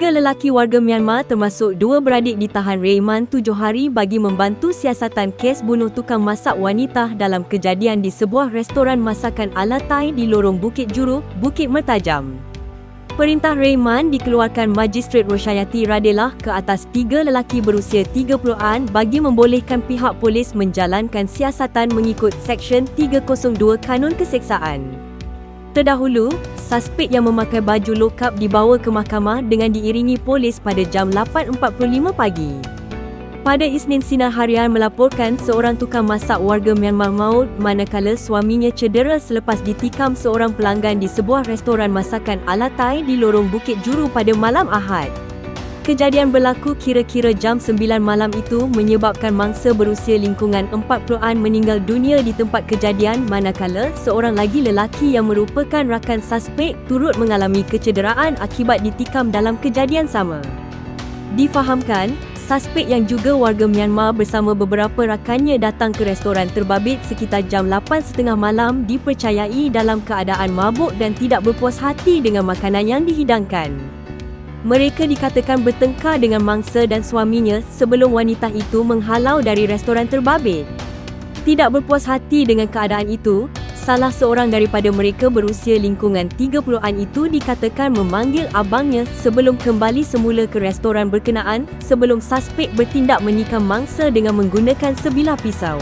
Tiga lelaki warga Myanmar termasuk dua beradik ditahan reman tujuh hari bagi membantu siasatan kes bunuh tukang masak wanita dalam kejadian di sebuah restoran masakan ala Thai di lorong Bukit Juru, Bukit Mertajam. Perintah reman dikeluarkan Magistrat Rosyayati Radelah ke atas tiga lelaki berusia 30-an bagi membolehkan pihak polis menjalankan siasatan mengikut Seksyen 302 Kanun Keseksaan. Terdahulu, suspek yang memakai baju lokap dibawa ke mahkamah dengan diiringi polis pada jam 8.45 pagi. Pada Isnin Sinar Harian melaporkan seorang tukang masak warga Myanmar maut manakala suaminya cedera selepas ditikam seorang pelanggan di sebuah restoran masakan ala Thai di lorong Bukit Juru pada malam Ahad. Kejadian berlaku kira-kira jam 9 malam itu menyebabkan mangsa berusia lingkungan 40-an meninggal dunia di tempat kejadian manakala seorang lagi lelaki yang merupakan rakan suspek turut mengalami kecederaan akibat ditikam dalam kejadian sama. Difahamkan, suspek yang juga warga Myanmar bersama beberapa rakannya datang ke restoran terbabit sekitar jam 8.30 malam dipercayai dalam keadaan mabuk dan tidak berpuas hati dengan makanan yang dihidangkan. Mereka dikatakan bertengkar dengan mangsa dan suaminya sebelum wanita itu menghalau dari restoran terbabit. Tidak berpuas hati dengan keadaan itu, salah seorang daripada mereka berusia lingkungan 30-an itu dikatakan memanggil abangnya sebelum kembali semula ke restoran berkenaan sebelum suspek bertindak menikam mangsa dengan menggunakan sebilah pisau.